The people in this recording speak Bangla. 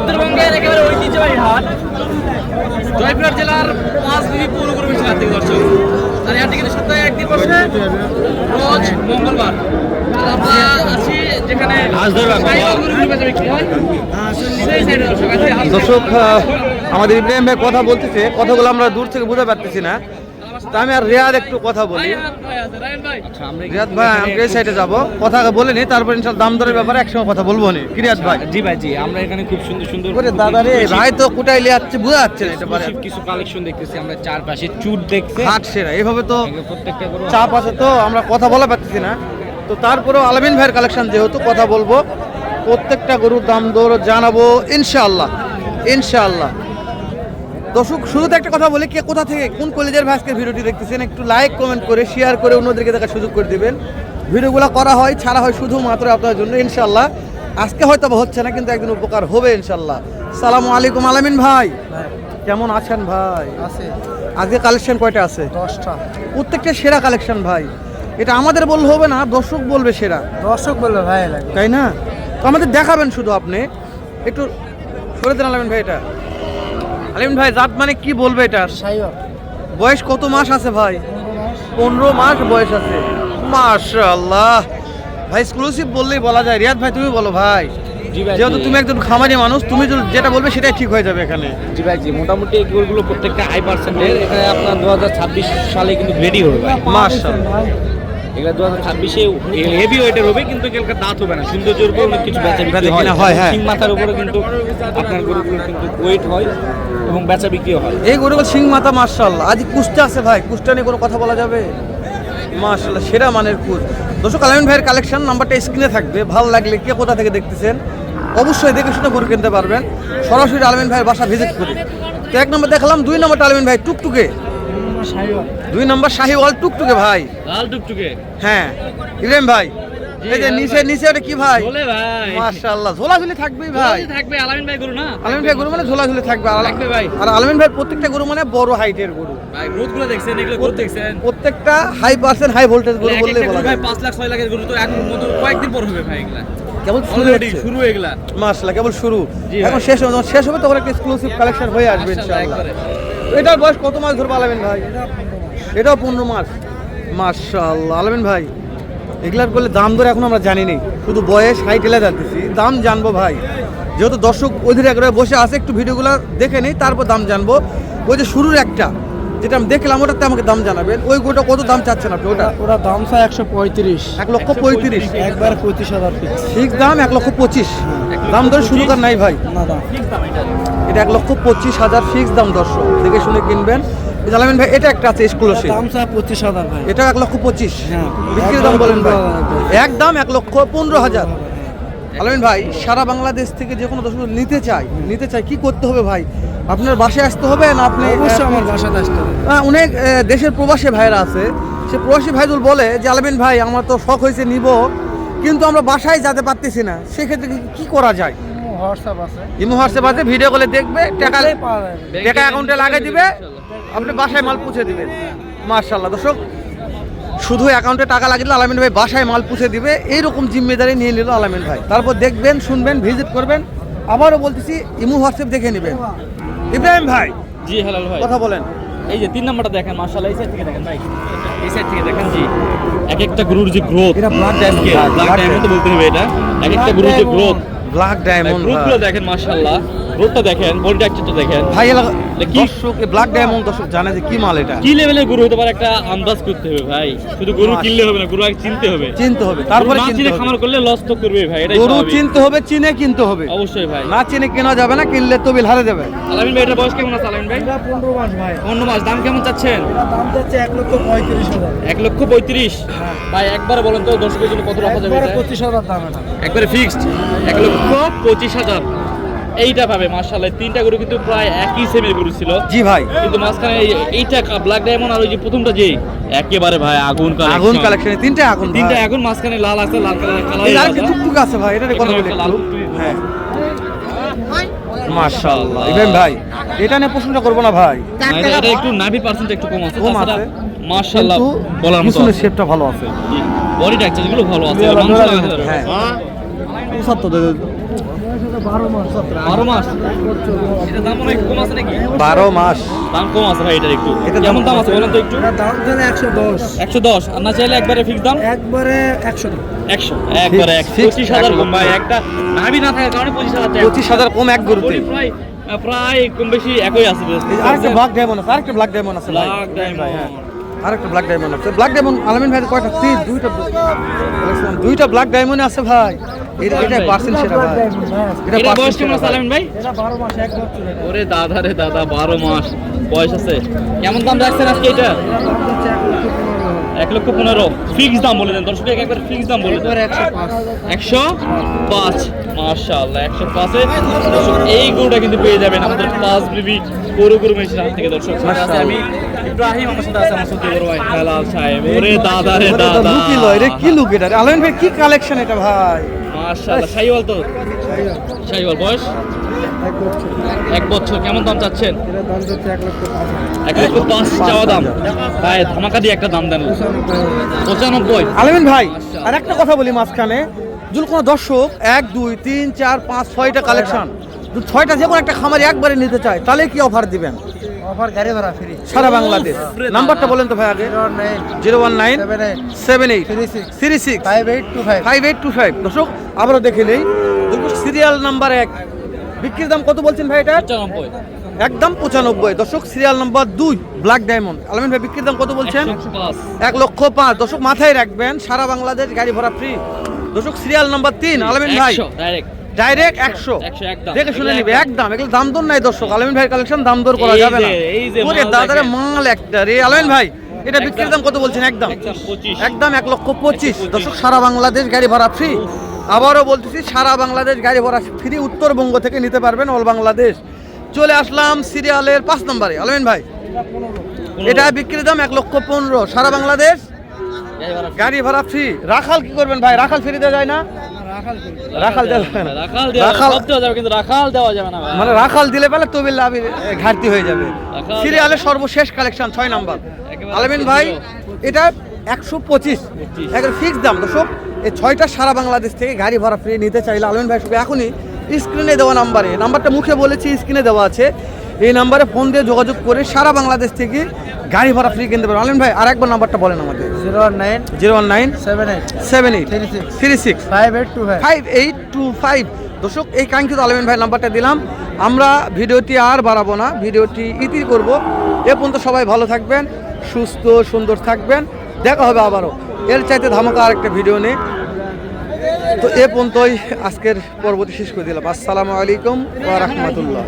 উত্তরবঙ্গের একেবারে ঐতিহ্যবাহী হাট। জয়পুরহাট জেলার পাঁচ থেকে দর্শক। আর হাটটি কিন্তু সপ্তাহে একদিন বসে। রোজ মঙ্গলবার। আমরা আছি যেখানে দর্শক আমাদের ইব্রাহিম ভাই কথা বলতেছে। কথাগুলো আমরা দূর থেকে বুঝতে পারতেছি না। তা আমি আর রিয়াদ একটু কথা বলি। রায়হান ভাই আছে, রায়হান রিয়াদ ভাই আমি এই সাইডে যাব। কথা বলে নি তারপর ইনশাল দাম দরের ব্যাপারে একসঙ্গে কথা বলব নি। কি রিয়াদ ভাই? জি ভাই জি আমরা এখানে খুব সুন্দর সুন্দর ওরে দাদা রে ভাই তো কোটাই লিয়ে যাচ্ছে বোঝা যাচ্ছে না এটা পারে। কিছু কালেকশন দেখতেছি আমরা চারপাশে চুট দেখতে হাট সেরা এইভাবে তো প্রত্যেকটা চাপ আছে তো আমরা কথা বলা পারতেছি না। তো তারপরেও আলামিন ভাইয়ের কালেকশন যেহেতু কথা বলব প্রত্যেকটা গরুর দাম দর জানাব ইনশাআল্লাহ ইনশাআল্লাহ। দর্শক শুরুতে একটা কথা বলি কে কোথা থেকে কোন কলেজের আজকে ভিডিওটি দেখতেছেন একটু লাইক কমেন্ট করে শেয়ার করে অন্যদেরকে দেখার সুযোগ করে দিবেন। ভিডিওগুলো করা হয় ছাড়া হয় শুধুমাত্র আপনার জন্য ইনশাল্লাহ আজকে হয়তো হচ্ছে না কিন্তু একদিন উপকার হবে ইনশাল্লাহ সালামু আলাইকুম আলামিন ভাই। কেমন আছেন ভাই? আছে। আজকে কালেকশন কয়টা আছে? দশটা। প্রত্যেকটা সেরা কালেকশন ভাই। এটা আমাদের বললে হবে না দর্শক বলবে সেরা। দর্শক বলবে ভাই তাই না? তো আমাদের দেখাবেন শুধু আপনি। একটু সরে দেন আলামিন ভাই এটা। আলামিন ভাই জাত মানে কি বলবে এটা? বয়স কত মাস আছে ভাই? পনেরো মাস বয়স আছে। মাশাআল্লাহ। ভাই এক্সক্লুসিভ বললেই বলা যায়। রিয়াদ ভাই তুমি বলো ভাই। যেহেতু তুমি একজন খামারি মানুষ তুমি যেটা বলবে সেটাই ঠিক হয়ে যাবে এখানে। জি ভাই জি। মোটামুটি এই গরুগুলো প্রত্যেকটা হাই পার্সেন্টের এখানে আপনার দু হাজার ছাব্বিশ সালে কিন্তু রেডি হবে ভাই। মাশাআল্লাহ। এগুলো দু হাজার ছাব্বিশে হেভি ওয়েটের হবে কিন্তু দাঁত হবে না। সৌন্দর্যের উপর অনেক কিছু বেচা বিক্রি হয়। হয়, হ্যাঁ। সিং মাথার উপরে কিন্তু আপনার গরুগুলো কিন্তু ওয়েট হয় এবং বেচা বিক্রিও হয়। এই গরুগুলো সিং মাথা মার্শাল্লাহ আজ কুষ্টা আছে ভাই। কুষ্টা নিয়ে কোনো কথা বলা যাবে? মার্শাল্লাহ সেরা মানের কুচ দর্শক আলামিন ভাইয়ের কালেকশন নাম্বারটা স্ক্রিনে থাকবে। ভালো লাগলে কে কোথা থেকে দেখতেছেন অবশ্যই দেখে শুনে গরু কিনতে পারবেন। সরাসরি আলমিন ভাইয়ের বাসা ভিজিট করে। তো এক নম্বর দেখালাম দুই নম্বর আলমিন ভাই টুকটুকে। দুই নম্বর শাহিওয়াল টুকটুকে ভাই। লাল টুকটুকে। হ্যাঁ ইব্রাহিম ভাই। এই যে নিচে নিচে ওটা কি ভাই? বলে ভাই। মার্শাল্লাহ ঝোলাঝুলি থাকবেই ভাই। থাকবে আলামিন ভাই গরু না? আলমিন ভাই গরু মানে ঝোলাঝুলি থাকবে। আর থাকবে ভাই। আর আলমিন ভাই প্রত্যেকটা গরু মানে বড় হাইটের গরু। ভাই গ্রোথগুলো দেখছেন এগুলো গ্রোথ দেখছেন। প্রত্যেকটা হাই পার্সেন্ট হাই ভোল্টেজ গরু বললেই একটা বলা ভাই যায়। পাঁচ লাখ ছয় লাখের গরু তো এখন মতো কয়েকদিন পর হবে ভাই এগুলা। কেবল শুরু শুরু এগুলা। মাসলা কেবল শুরু। এখন শেষ হবে যখন শেষ হবে তখন একটা এক্সক্লুসিভ কালেকশন হয়ে আসবে ইনশাআল্লাহ। এটার বয়স কত মাস ধরে পালাবেন ভাই? এটাও পনেরো মাস। মার্শাল আলামিন ভাই, এগুলার করলে দাম ধরে এখন আমরা জানি নি শুধু বয়স হাইট এলে জানতেছি। দাম জানব ভাই। যেহেতু দর্শক অধীর একবার বসে আছে, একটু ভিডিওগুলো দেখে নিই, তারপর দাম জানব। ওই যে শুরুর একটা যেটা আমি দেখলাম ওটাতে আমাকে দাম জানাবেন। ওই গোটা কত দাম চাচ্ছেন আপনি ওটা? ওরা দাম চাই একশো পঁয়ত্রিশ। এক লক্ষ পঁয়ত্রিশ। একবার পঁচিশ হাজার ফিক্স ঠিক দাম এক লক্ষ পঁচিশ। দাম ধরে শুরু কর নাই ভাই। না দাম এটা এক লক্ষ পঁচিশ হাজার ফিক্স দাম দর্শক। দেখে শুনে কিনবেন। জানাবেন ভাই এটা একটা আছে স্কলারশিপ দাম চাই পঁচিশ হাজার ভাই। এটা এক লক্ষ পঁচিশ। হ্যাঁ। বিক্রির দাম বলেন ভাই। এক দাম এক লক্ষ পনেরো হাজার। আলমিন ভাই সারা বাংলাদেশ থেকে যে কোনো দর্শক নিতে চাই নিতে চাই কি করতে হবে ভাই? আপনার বাসায় আসতে হবে না আপনি অবশ্যই আমার বাসাতে আসতে হবে। অনেক দেশের প্রবাসী ভাইরা আছে। সে প্রবাসী ভাইদুল বলে যে আলমিন ভাই আমার তো শখ হয়েছে নিব কিন্তু আমরা বাসায় যেতে পারতেছি না। সেক্ষেত্রে কি- কি করা যায়? হোয়াটসঅ্যাপ আছে। ইমো হোয়াটসঅ্যাপ আছে ভিডিও কলে দেখবে টাকা টাকা অ্যাকাউন্টে লাগিয়ে দিবে আপনি বাসায় মাল পুছে দিবেন। মার্শাল্লাহ দর্শক শুধু অ্যাকাউন্টে টাকা লাগিয়ে দিলে আলামিন ভাই বাসায় মাল পুছে দিবে। এইরকম জিম্মেদারি নিয়ে নিল আলামিন ভাই। তারপর দেখবেন শুনবেন ভিজিট করবেন। আবারও বলতেছি ইমু হোয়াটসঅ্যাপ দেখে নেবেন। ইব্রাহিম ভাই। জি হেলাল ভাই। কথা বলেন। এই যে তিন নাম্বারটা দেখেন মাশাআল্লাহ এই সাইড থেকে দেখেন ভাই। এই সাইড থেকে দেখেন জি। এক একটা গুরুর যে গ্রোথ এটা ব্লাড ডায়মন্ড ব্লাড ডায়মন্ড বলতে হবে এটা। এক একটা গুরুর যে গ্রোথ ব্ল্যাক ডায়মন্ড গ্রোথগুলো দেখেন মাশাআল্লাহ। গ্রোথটা দেখেন বডি স্ট্রাকচারটা দেখেন। ভাই কি? দর্শক ব্ল্যাক ডায়মন্ড দর্শক জানে যে কি মাল এটা। কি লেভেলের গরু হতে পারে? একটা আন্দাজ করতে হবে ভাই। শুধু গরু কিনলে হবে না গরু আগে চিনতে হবে। চিনতে হবে। তারপরে চিনতে হবে। খামার করলে লস তো করবে ভাই এটাই গরু চিনতে হবে চিনে কিনতে হবে। অবশ্যই ভাই। না চিনে কেনা যাবে না কিনলে তো বিল হারে দেবে আলামিন ভাই এটা বয়স কেমন আছে আলামিন ভাই? এটা পনেরো মাস ভাই। অন্য মাস দাম কেমন চাচ্ছেন? দাম যাচ্ছে এক লক্ষ পঁয়ত্রিশ হাজার। এক লক্ষ পঁয়ত্রিশ? ভাই একবার বলেন তো দর্শকের জন্য কত রাখা যাবে একবারে এটা? পঁচিশ হাজার দাম এটা। একবারে ফিক্সড এক লক্ষ পঁচিশ হাজার। এইটা পাবে মার্শাল্লাহ তিনটা গরু কিন্তু প্রায় একই সেমের গরু ছিল। জি ভাই। কিন্তু মাঝখানে এইটা ব্ল্যাক ডায়মন্ড আর ওই যে প্রথমটা যে একেবারে ভাই আগুন আগুন কালেকশনে তিনটে আগুন তিনটা। এখন মাঝখানে লাল আছে লাল কালার কালার আর টুকটুক আছে ভাই? এটা কথা বলি লাল হ্যাঁ। মাশাআল্লাহ। ইব্রাহিম ভাই এটা নিয়ে প্রশ্নটা করব না ভাই। এটা একটু নাভি পার্সেন্ট একটু কম আছে কম আছে। মার্শাল্লাহ বলার মতো শেপটা ভালো আছে। বডি ট্রাকচার যেগুলো ভালো আছে মাংস। হ্যাঁ। পঁচাত্তর বারো মাস বারো মাস। এটা দাম কম আছে নাকি? বারো মাস। দাম কম আছে ভাই এটার একটু। কেমন দাম দাম আছে? বলেন তো একটু। দাম দিলে একশো দশ। একশো দশ। আর না চাইলে একবারে ফিক্স দাম? একবারে একশো একশো। একবারে এক পঁচিশ হাজার কম ভাই। একটা নাভি না থাকার কারণে পঁচিশ হাজার পঁচিশ হাজার কম এক গরুতে। প্রায় প্রায় কম বেশি একই আছে। আরেকটা ব্ল্যাক ডায়মন্ড আছে আরেকটা ব্ল্যাক ডায়মন্ড আছে। ভাই। হ্যাঁ। আরেকটা ব্ল্যাক ডায়মন্ড আছে। ব্ল্যাক ডায়মন্ড আলামিন ভাই কয়টা? তিন দুইটা দুইটা ব্ল্যাক ডায়মন্ড আছে ভাই। এটা এটা পার্সেন্ট সেটা ভাই। এটা এটা বয়স কেমন আছে আলামিন ভাই? এটা বারো মাস এক বছর ওরে দাদা রে দাদা বারো মাস। বয়স আছে। কেমন দাম রাখছেন আজকে এটা? এক লক্ষ পনেরো। ফিক্স দাম বলে দেন দর্শক একবার ফিক্স দাম বলে দেন। একশো পাঁচ মার্শাল্লাহ একশো পাঁচে দর্শক এই গরুটা কিন্তু পেয়ে যাবেন আমাদের পাঁচ বিবি গরু গরু মেশিন হাত থেকে দর্শক আমি ইব্রাহিম আমার সাথে আছে আমার সাথে বড় ভাই হেলাল সাহেব। ওরে দাদা রে দাদা। লুকি লয় রে কি লুক এটা? আলামিন ভাই কি কালেকশন এটা ভাই? মার্শাল্লাহ শাহিওয়াল তো। শাহিওয়াল বয়স? এক বছর। কেমন দাম চাচ্ছেন? এটা এক লক্ষ পাঁচ চাওয়া দাম। ভাই ধামাকা দিয়ে একটা দাম দেন। পঁচানব্বই। আলামিন ভাই আর একটা কথা বলি মাঝখানে। যদি কোনো দর্শক এক দুই তিন চার পাঁচ ছয়টা কালেকশন। ছয়টা যে কোনো একটা খামারি একবারে নিতে চায় তাহলে কি অফার দিবেন? অফার গাড়ি ভাড়া ফ্রি। সারা বাংলাদেশ। নাম্বারটা বলেন তো ভাই আগে। Zero one nine seven eight seven eight three six three six five eight two five. Five eight two five. দর্শক আবারও দেখে নেই। সিরিয়াল নাম্বার এক। বিক্রির দাম কত বলছেন ভাই এটা একদম পঁচানব্বই। দর্শক সিরিয়াল নাম্বার দুই ব্ল্যাক ডায়মন্ড আলমিন ভাই বিক্রির দাম কত বলছেন? এক লক্ষ পাঁচ। দর্শক মাথায় রাখবেন সারা বাংলাদেশ গাড়ি ভাড়া ফ্রি দর্শক সিরিয়াল নাম্বার তিন আলমিন ভাই। ডাইরেক্ট একশো। দেখে শুনে নিবে একদম। এগুলো দাম দর নাই দর্শক। আলমিন ভাই কালেকশন দাম দর করা যাবে না। ওরে দাদারে মাল একটা রে। আলমিন ভাই এটা বিক্রির দাম কত বলছেন? একদম। একদম এক লক্ষ পঁচিশ। পঁচিশ। দর্শক সারা বাংলাদেশ গাড়ি ভাড়া ফ্রি আবারও বলতেছি সারা বাংলাদেশ গাড়ি ভাড়া ফ্রি উত্তরবঙ্গ থেকে নিতে পারবেন অল বাংলাদেশ। চলে আসলাম সিরিয়ালের পাঁচ নম্বরে। আলমিন ভাই এটা বিক্রির দাম এক লক্ষ পনেরো। সারা বাংলাদেশ গাড়ি ভাড়া ফ্রি রাখাল কি করবেন ভাই? রাখাল ফ্রি দেওয়া যায় না? রাখাল। মানে রাখাল দিলে পেলে তবিল লাভের ঘাটতি হয়ে যাবে। সিরিয়ালের সর্বশেষ কালেকশন ছয় নাম্বার। আলমিন ভাই। এটা একশো পঁচিশ। একবার ফিক্স দাম। দর্শক এই ছয়টা সারা বাংলাদেশ থেকে গাড়ি ভাড়া ফ্রি নিতে চাইলে আলমিন ভাই শুধু এখনই স্ক্রিনে দেওয়া নাম্বারে নাম্বারটা মুখে বলেছি স্ক্রিনে দেওয়া আছে। এই নাম্বারে ফোন দিয়ে যোগাযোগ করে সারা বাংলাদেশ থেকে গাড়ি ভাড়া ফ্রি কিনতে পারবেন। আলমিন ভাই আর একবার নাম্বারটা বলেন আমাদের। Zero one nine zero one nine seven eight seven eight three six. Three six five eight two five five eight two five দর্শক এই কাঙ্ক্ষিত আলমিন ভাই নাম্বারটা দিলাম। আমরা ভিডিওটি আর বাড়াবো না ভিডিওটি ইতি করব। এ পর্যন্ত সবাই ভালো থাকবেন সুস্থ সুন্দর থাকবেন। দেখা হবে আবারও। এর চাইতে ধামাকা আরেকটা ভিডিও নেই তো এ পর্যন্তই আজকের পর্বটি শেষ করে দিলাম। আসসালামু আলাইকুম ওয়া রাহমাতুল্লাহ।